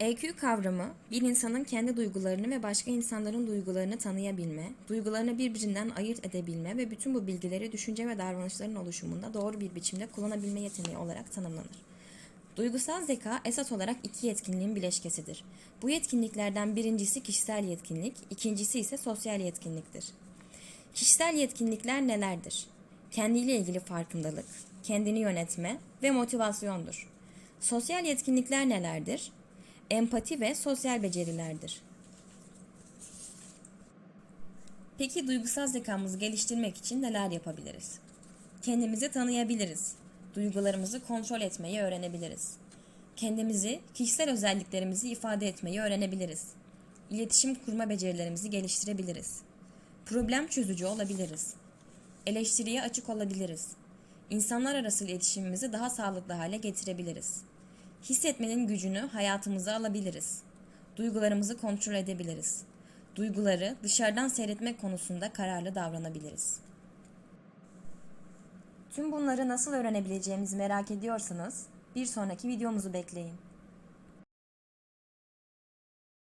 EQ kavramı, bir insanın kendi duygularını ve başka insanların duygularını tanıyabilme, duygularını birbirinden ayırt edebilme ve bütün bu bilgileri düşünce ve davranışların oluşumunda doğru bir biçimde kullanabilme yeteneği olarak tanımlanır. Duygusal zeka esas olarak iki yetkinliğin bileşkesidir. Bu yetkinliklerden birincisi kişisel yetkinlik, ikincisi ise sosyal yetkinliktir. Kişisel yetkinlikler nelerdir? Kendiyle ilgili farkındalık, kendini yönetme ve motivasyondur. Sosyal yetkinlikler nelerdir? Empati ve sosyal becerilerdir. Peki duygusal zekamızı geliştirmek için neler yapabiliriz? Kendimizi tanıyabiliriz. Duygularımızı kontrol etmeyi öğrenebiliriz. Kendimizi, kişisel özelliklerimizi ifade etmeyi öğrenebiliriz. İletişim kurma becerilerimizi geliştirebiliriz. Problem çözücü olabiliriz. Eleştiriye açık olabiliriz. İnsanlar arası iletişimimizi daha sağlıklı hale getirebiliriz. Hissetmenin gücünü hayatımıza alabiliriz. Duygularımızı kontrol edebiliriz. Duyguları dışarıdan seyretmek konusunda kararlı davranabiliriz. Tüm bunları nasıl öğrenebileceğimizi merak ediyorsanız bir sonraki videomuzu bekleyin.